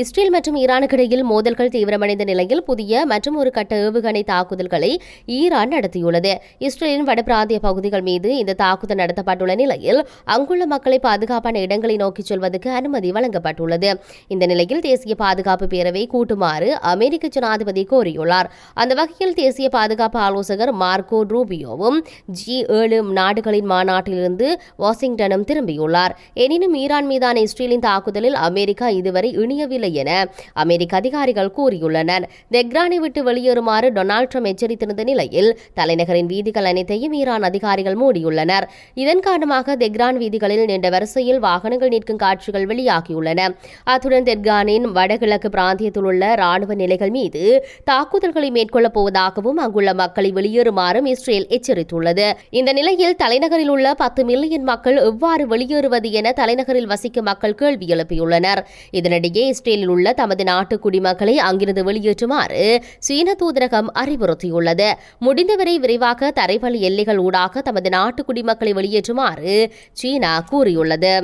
Israel மற்றும் ஈரானுக்கு இடையில் மோதல்கள் தீவிரமடைந்த நிலையில் புதிய மற்றும் ஒரு கட்ட ஏவுகணை தாக்குதல்களை ஈரான் நடத்தியுள்ளது. இஸ்ரேலின் வட பிராந்திய பகுதிகள் மீது இந்த தாக்குதல் நடத்தப்பட்டுள்ள நிலையில் அங்குள்ள மக்களை பாதுகாப்பான இடங்களை நோக்கிச் செல்வதற்கு அனுமதி வழங்கப்பட்டுள்ளது. இந்த நிலையில் தேசிய பாதுகாப்பு பேரவை கூட்டுமாறு அமெரிக்க ஜனாதிபதி கோரியுள்ளார். அந்த வகையில் தேசிய பாதுகாப்பு ஆலோசகர் மார்க்கோ ரூபியோவும் ஜி ஏழு நாடுகளின் மாநாட்டிலிருந்து வாஷிங்டனும் திரும்பியுள்ளார். எனினும் ஈரான் மீதான இஸ்ரேலின் தாக்குதலில் அமெரிக்கா இதுவரை இணையவில்லை இல்லை என அமெரிக்க அதிகாரிகள் கூறியுள்ளனர். தெஹ்ரானை விட்டு வெளியேறுமாறு டொனால்ட் ட்ரம்ப் எச்சரித்திருந்த நிலையில் தலைநகரின் வீதிகள் அனைத்தையும் ஈரான் அதிகாரிகள் மூடியுள்ளனர். இதன் காரணமாக தெஹ்ரான் வீதிகளில் நீண்ட வரிசையில் வாகனங்கள் நிற்கும் காட்சிகள் வெளியாகியுள்ளன. அத்துடன் தெஹ்ரானின் வடகிழக்கு பிராந்தியத்தில் உள்ள ராணுவ நிலைகள் மீது தாக்குதல்களை மேற்கொள்ளப் போவதாகவும் அங்குள்ள மக்களை வெளியேறுமாறும் இஸ்ரேல் எச்சரித்துள்ளது. இந்த நிலையில் தலைநகரில் உள்ள பத்து மில்லியன் மக்கள் எவ்வாறு வெளியேறுவது என தலைநகரில் வசிக்கும் மக்கள் கேள்வி எழுப்பியுள்ளனர். இதனிடையே இஸ்ரேல் இஸ்ரேலில் உள்ள தமது நாட்டு குடிமக்களை அங்கிருந்து வெளியேற்றுமாறு சீன தூதரகம் அறிவுறுத்தியுள்ளது. முடிந்தவரை விரைவாக தரைவழி எல்லைகள் ஊடாக தமது நாட்டு குடிமக்களை வெளியேற்றுமாறு சீனா கூறியுள்ளது.